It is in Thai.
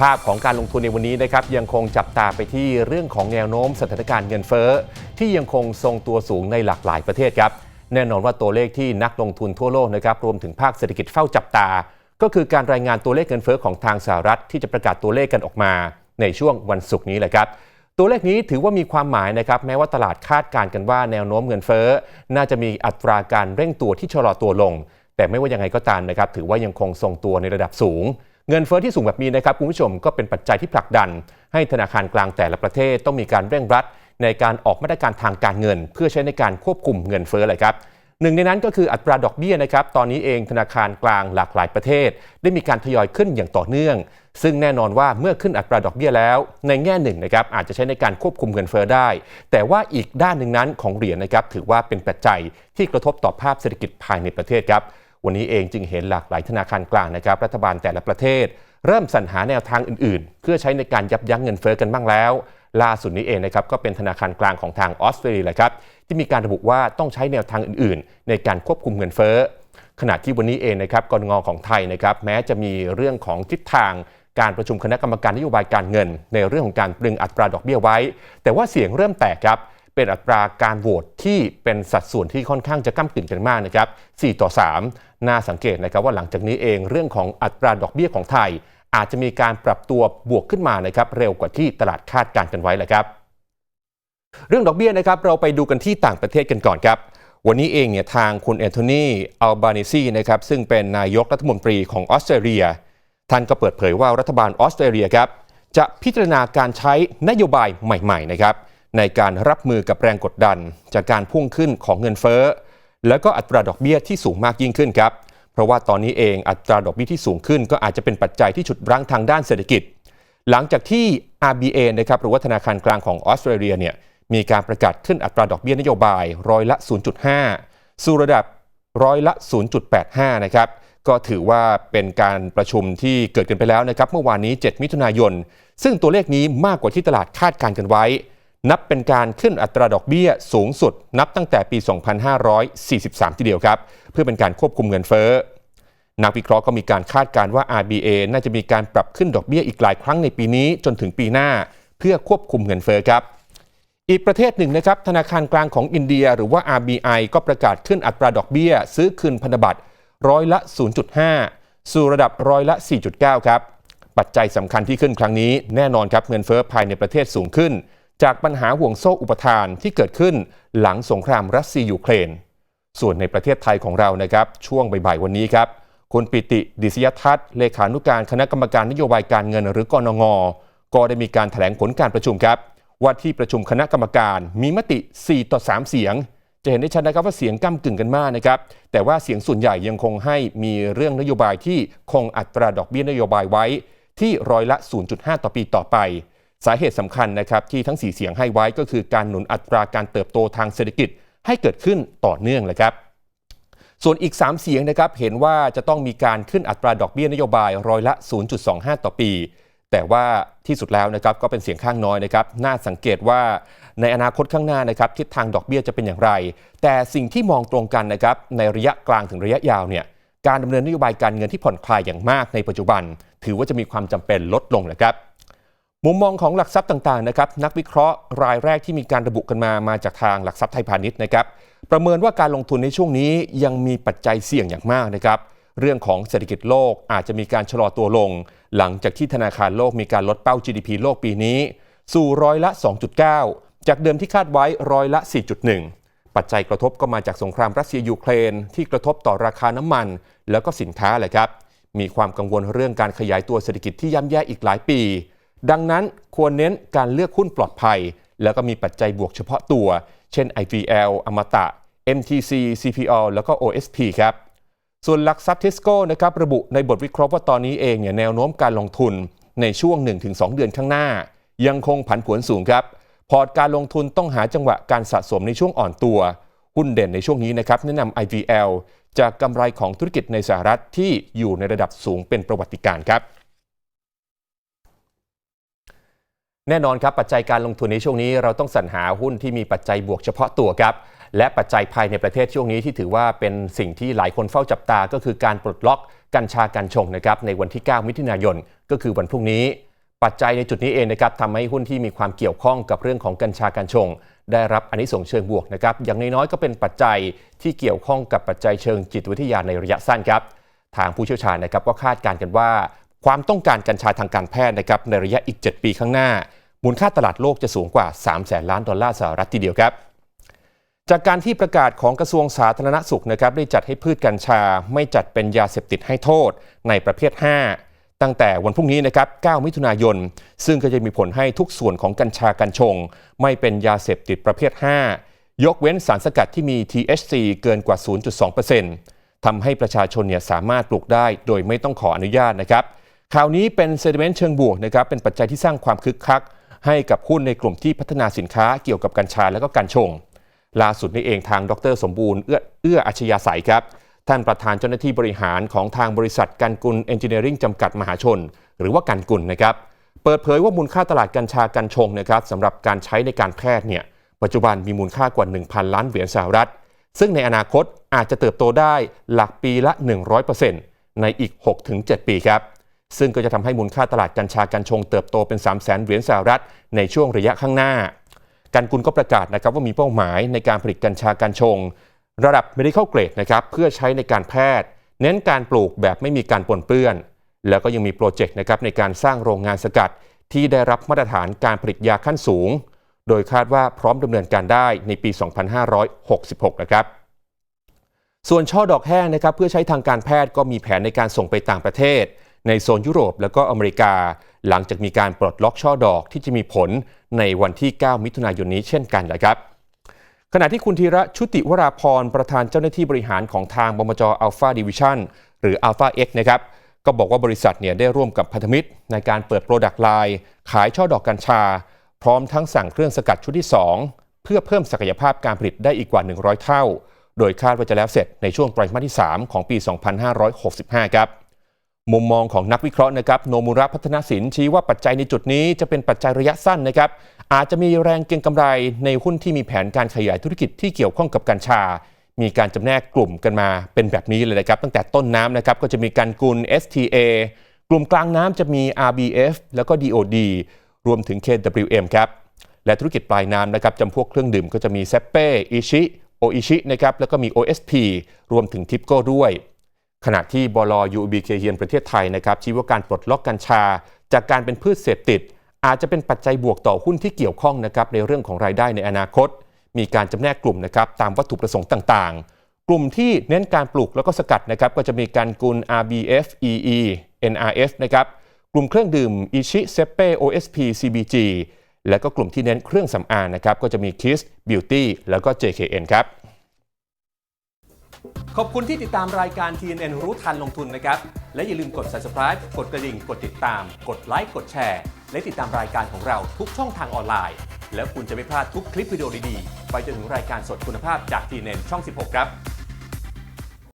ภาพของการลงทุนในวันนี้นะครับยังคงจับตาไปที่เรื่องของแนวโน้มสถานการณ์เงินเฟ้อ ที่ยังคงทรงตัวสูงในหลากหลายประเทศครับแน่นอนว่าตัวเลขที่นักลงทุนทั่วโลกนะครับรวมถึงภาคเศรษฐกิจเฝ้าจับตา ก็คือการรายงานตัวเลขเงินเฟ้อของทางสหรัฐที่จะประกาศตัวเลขกันออกมา ในช่วงวันศุกร์นี้แหละครับตัวเลขนี้ถือว่ามีความหมายนะครับแม้ว่าตลาดคาดการณ์กันว่าแนวโน้มเงินเฟ้อ น่าจะมีอัตราการเร่งตัวที่ชะลอตัวลง แต่ไม่ว่ายังไงก็ตามนะครับถือว่ายังคงทรงตัวในระดับสูง เงินเฟ้อที่สูงแบบนี้นะครับคุณผู้ชมก็เป็นปัจจัยที่ผลักดัน ให้ธนาคารกลางแต่ละประเทศต้องมีการเร่งรัด ในการออกมาตรการทางการเงิน เพื่อใช้ในการควบคุมเงินเฟ้อเลยครับหนึ่งในนั้นก็คืออัตราดอกเบี้ยนะครับ ตอนนี้เองธนาคารกลางหลากหลายประเทศ ได้มีการทยอยขึ้นอย่างต่อเนื่อง ซึ่งแน่นอนว่าเมื่อขึ้นอัตราดอกเบี้ยแล้ว ในแง่หนึ่งนะครับอาจจะใช้ในการควบคุมเงินเฟ้อได้ แต่ว่าอีกด้านหนึ่งนั้นของเหรียญนะครับถือว่าเป็นปัจจัยที่กระทบต่อภาพเศรษฐกิจภายในประเทศครับ วันนี้เองจึงเห็นหลากหลายธนาคารกลางนะครับ รัฐบาลแต่ละประเทศ เริ่มสรรหาแนวทางอื่นๆ เพื่อใช้ในการยับยั้งเงินเฟ้อกันบ้างแล้ว ล่าสุดนี้เองนะครับก็เป็นธนาคารกลางของทางออสเตรเลียแหละครับที่มีการระบุว่าต้องใช้แนวทางอื่นๆ ในการควบคุมเงินเฟ้อขณะที่วันนี้เองนะครับกรงงของไทยนะครับแม้จะมีเรื่องของทิศทางการประชุมคณะกรรมการนโยบายการเงิน ในเรื่องของการตรึงอัตราดอกเบี้ยไว้ แต่ว่าเสียงเริ่มแตกครับ เป็นอัตราการโหวตที่เป็นสัดส่วนที่ค่อนข้างจะก้ากึ่งกันมากนะครับ 4 ต่อ 3 น่าสังเกตนะครับว่าหลังจากนี้เองเรื่องของอัตราดอกเบี้ยของไทย อาจจะมีการปรับตัวบวกขึ้นมานะครับเร็วกว่าที่ตลาดคาดการณ์กันไว้แหละครับ เรื่องดอกเบี้ยนะครับเราไปดูกันที่ต่างประเทศกันก่อนครับวันนี้เองเนี่ยทางคุณแอนโทนีอัลบานิซีนะครับซึ่งเป็นนายกรัฐมนตรีของออสเตรเลีย ท่านก็เปิดเผยว่ารัฐบาลออสเตรเลียครับจะพิจารณาการใช้นโยบายใหม่ๆนะครับ ในการรับมือกับแรงกดดัน จากการพุ่งขึ้นของเงินเฟ้อ แล้วก็อัตราดอกเบี้ยที่สูงมากยิ่งขึ้นครับ เพราะว่าตอนนี้เองอัตราดอกเบี้ยที่สูงขึ้น ก็อาจจะเป็นปัจจัยที่ฉุดรั้งทางด้านเศรษฐกิจ หลังจากที่ RBA นะครับหรือว่าธนาคารกลางของออสเตรเลียเนี่ยมีการประกาศขึ้นอัตราดอกเบี้ยนโยบายร้อยละ 0.5 สู่ระดับร้อยละ 0.85 นะครับ ก็ถือว่าเป็นการประชุมที่เกิดขึ้นไปแล้วนะครับ เมื่อวานนี้ 7 มิถุนายน ซึ่งตัวเลขนี้มากกว่าที่ตลาดคาดการณ์กันไว้ นับเป็นการขึ้นอัตราดอกเบี้ยสูงสุด นับตั้งแต่ปี 2543 ทีเดียวครับ เพื่อเป็นการควบคุมเงินเฟ้อ นักวิเคราะห์ก็มีการคาดการณ์ว่า RBA น่าจะมีการปรับขึ้นดอกเบี้ยอีกหลายครั้งในปีนี้จนถึงปีหน้า เพื่อควบคุมเงินเฟ้อครับ อีกประเทศหนึ่งนะครับ ธนาคารกลางของอินเดีย หรือว่า RBI ก็ประกาศขึ้นอัตราดอกเบี้ย ซื้อคืนพันธบัตรร้อยละ 0.5 สู่ระดับร้อยละ 4.9 ครับ ปัจจัยสำคัญที่ขึ้นครั้งนี้แน่นอนครับเงินเฟ้อภายในประเทศสูงขึ้น จากปัญหาห่วงโซ่อุปทานที่เกิดขึ้นหลังสงครามรัสเซียยูเครน ส่วนในประเทศไทยของเรานะครับช่วงบ่ายวันนี้ครับคุณปิติดิษยทัศน์เลขานุการคณะกรรมการนโยบายการเงินหรือกนงก็ได้มีการถแถลงผลการประชุมครับ ว่าที่ประชุมคณะกรรมการมีมติ 4 ต่อ 3 เสียง จะเห็นได้ชัดนะครับว่าเสียงก้ากึ่งกันมากนะครับ แต่ว่าเสียงส่วนใหญ่ยังคงให้มีเรื่องนโยบายที่คงอัตราดอกเบี้ยนโยบายไว้ ที่ร้อยละ 0.5 ต่อปีต่อไป สาเหตุสำคัญนะครับที่ทั้ง 4 เสียงให้ไว้ก็คือการหนุนอัตราการเติบโตทางเศรษฐกิจให้เกิดขึ้นต่อเนื่องเลยครับ ส่วนอีก 3 เสียงนะครับเห็นว่าจะต้องมีการขึ้นอัตราดอกเบี้ยนโยบายร้อยละ 0.25 ต่อปี แต่ว่าที่สุดแล้วนะครับก็เป็นเสียงข้างน้อยนะครับน่าสังเกตว่าในอนาคตข้างหน้านะครับทิศทางดอกเบี้ยจะเป็นอย่างไร แต่สิ่งที่มองตรงกันนะครับในระยะกลางถึงระยะยาวเนี่ยการดำเนินนโยบายการเงินที่ผ่อนคลายอย่างมากในปัจจุบัน ถือว่าจะมีความจำเป็นลดลงนะครับ มุมมองของหลักทรัพย์ต่างๆนะครับนักวิเคราะห์รายแรกที่มีการระบุกันมามาจากทางหลักทรัพย์ไทยพาณิชย์นะครับประเมินว่าการลงทุนในช่วงนี้ยังมีปัจจัยเสี่ยงอย่างมากนะครับเรื่องของเศรษฐกิจโลกอาจจะมีการชะลอตัวลง หลังจากที่ธนาคารโลกมีการลดเป้า GDP โลกปีนี้ สู่ร้อยละ 2.9 จากเดิมที่คาดไว้ร้อยละ 4.1 ปัจจัยกระทบก็มาจากสงครามรัสเซียยูเครน ที่กระทบต่อราคาน้ำมัน แล้วก็สินค้าแหละครับมีความกังวลเรื่องการขยายตัวเศรษฐกิจที่ย่ำแย่อีกหลายปี ดังนั้นควรเน้นการเลือกหุ้นปลอดภัย แล้วก็มีปัจจัยบวกเฉพาะตัว เช่น IVL อมตะ MTC CPO แล้วก็ OSP ครับ ส่วนหลักทรัพย์เทสโก้นะครับระบุในบทวิเคราะห์ว่าตอนนี้เองเนี่ยแนวโน้มการลงทุนในช่วง 1-2 เดือนข้างหน้า ยังคงผันผวนสูงครับพอร์ตการลงทุนต้องหาจังหวะการสะสมในช่วงอ่อนตัว หุ้นเด่นในช่วงนี้นะครับแนะนำ IVL จากกำไรของธุรกิจในสหรัฐที่อยู่ในระดับสูงเป็นประวัติการครับ แน่นอนครับปัจจัยการลงทุนในช่วงนี้เราต้องสรรหาหุ้นที่มีปัจจัยบวกเฉพาะตัวครับ และปัจจัยภายในประเทศช่วงนี้ที่ถือว่าเป็นสิ่งที่หลายคนเฝ้าจับตาก็คือการปลดล็อกกัญชากัญชงนะครับในวันที่ 9 มิถุนายนก็คือวันพรุ่งนี้ ปัจจัยในจุดนี้เองนะครับทำให้หุ้นที่มีความเกี่ยวข้องกับเรื่องของกัญชากัญชง ได้รับอันนี้ส่งเชิงบวกนะครับอย่างน้อยๆก็เป็นปัจจัยที่เกี่ยวข้องกับปัจจัยเชิงจิตวิทยาในระยะสั้นครับทางผู้เชี่ยวชาญนะครับก็คาดการณ์กันว่า ความต้องการกัญชาทางการแพทย์นะครับในระยะอีก 7 ปีข้างหน้า มูลค่าตลาดโลกจะสูงกว่า 3 แสนล้านดอลลาร์สหรัฐทีเดียวครับ จากการที่ประกาศของกระทรวงสาธารณสุขนะครับได้จัดให้พืชกัญชาไม่จัดเป็นยาเสพติดให้โทษในประเภท 5 ตั้งแต่วันพรุ่งนี้นะครับ 9 มิถุนายน ซึ่งก็จะมีผลให้ทุกส่วนของกัญชากัญชง ไม่เป็นยาเสพติดประเภท 5 ยกเว้นสารสกัดที่มี THC เกินกว่า 0.2%ทำให้ประชาชนเนี่ยสามารถปลูกได้โดยไม่ต้องขออนุญาตนะครับข่าวนี้เป็นเซ n ิเมนต์เชิงบวกนะครับเป็นปัจจัยที่สร้างความคึกคัก ให้กับหุ้นในกลุ่มที่พัฒนาสินค้าเกี่ยวกับกัญชาและก็กัญชง ล่าสุดนี้เองทางดร สมบูรณ์เอื้อเอื้ออัจฉริยะใสยครับ ท่านประธานเจ้าหน้าที่บริหารของทางบริษัทกันกุลเอนจิเนียริงจำกัดมหาชน หรือว่ากันกุลนะครับ เปิดเผยว่ามูลค่าตลาดกัญชากัญชงนะครับสำหรับการใช้ในการแพทย์เนี่ยปัจจุบันมีมูลค่ากว่า 1,000 ล้านเหรียญสหรัฐ ซึ่งในอนาคตอาจจะเติบโตได้หลักปีละ 100%ในอีก 6-7 ปีครับ ซึ่งก็จะทำให้มูลค่าตลาดกัญชากัญชงเติบโตเป็น 3 0 0 0 0 0 เหรียญสหรัฐในช่วงระยะข้างหน้า การกุลก็ประกาศนะครับว่ามีเป้าหมายในการผลิตกัญชากัญชง ระดับ medical grade นะครับเพื่อใช้ในการแพทย์ เน้นการปลูกแบบไม่มีการปนเปื้อน แล้วก็ยังมีโปรเจกต์นะครับในการสร้างโรงงานสกัด ที่ได้รับมาตรฐานการผลิตยาขั้นสูง โดยคาดว่าพร้อมดำเนินการได้ในปี 2566 นะครับส่วนช่อดอกแห้งนะครับเพื่อใช้ทางการแพทย์ก็มีแผนในการส่งไปต่างประเทศ ในโซนยุโรปแล้วก็อเมริกา หลังจากมีการปลดล็อกช่อดอกที่จะมีผลในวันที่ 9 มิถุนายนนี้เช่นกันนะครับขณะที่คุณธีระชุติวราพรประธานเจ้าหน้าที่บริหารของทางบมจอัลฟาดิวิชั่นหรือ Alpha X นะครับก็บอกว่าบริษัทเนี่ยได้ร่วมกับพันธมิตร ในการเปิดโปรดักต์ไลน์ขายช่อดอกกัญชา พร้อมทั้งสั่งเครื่องสกัดชุดที่ 2 เพื่อเพิ่มศักยภาพการผลิตได้อีกกว่า 100 เท่า โดยคาดว่าจะแล้วเสร็จในช่วงไตรมาสที่ 3 ของปี 2565 ครับ มุมมองของนักวิเคราะห์นะครับโนมุระพัฒนสินชี้ว่าปัจจัยในจุดนี้จะเป็นปัจจัยระยะสั้นนะครับ อาจจะมีแรงเก็งกำไรในหุ้นที่มีแผนการขยายธุรกิจที่เกี่ยวข้องกับกัญชา มีการจำแนกกลุ่มกันมาเป็นแบบนี้เลยนะครับ ตั้งแต่ต้นน้ำนะครับก็จะมีการกุล STA กลุ่มกลางน้ำจะมี RBF แล้วก็ DOD รวมถึง KWM ครับและธุรกิจปลายน้ำนะครับจำพวกเครื่องดื่มก็จะมีเซเป้อิชิโออิชินะครับแล้วก็มี OSP รวมถึงทิปโก้ด้วย ขณะที่บลยูบีเคเฮียนประเทศไทยนะครับชี้ว่าการปลดล็อกกัญชา จากการเป็นพืชเสพติด อาจจะเป็นปัจจัยบวกต่อหุ้นที่เกี่ยวข้องนะครับในเรื่องของรายได้ในอนาคต มีการจำแนกกลุ่มนะครับตามวัตถุประสงค์ต่างๆ กลุ่มที่เน้นการปลูกแล้วก็สกัดนะครับก็จะมีการกุล RBF EE NRF นะครับกลุ่มเครื่องดื่มอิชิเซเป้ OSP CBG และก็กลุ่มที่เน้นเครื่องสำอางนะครับก็จะมี Kiss Beauty แล้วก็ JKN ครับ ขอบคุณที่ติดตามรายการ TNN รู้ทันลงทุนนะครับ และอย่าลืมกด subscribe กดกระดิ่ง กดติดตาม กดไลค์ กดแชร์ และติดตามรายการของเราทุกช่องทางออนไลน์ แล้วคุณจะไม่พลาดทุกคลิปวิดีโอดีๆ ไปจนถึงรายการสดคุณภาพจาก TNN ช่อง 16 ครับ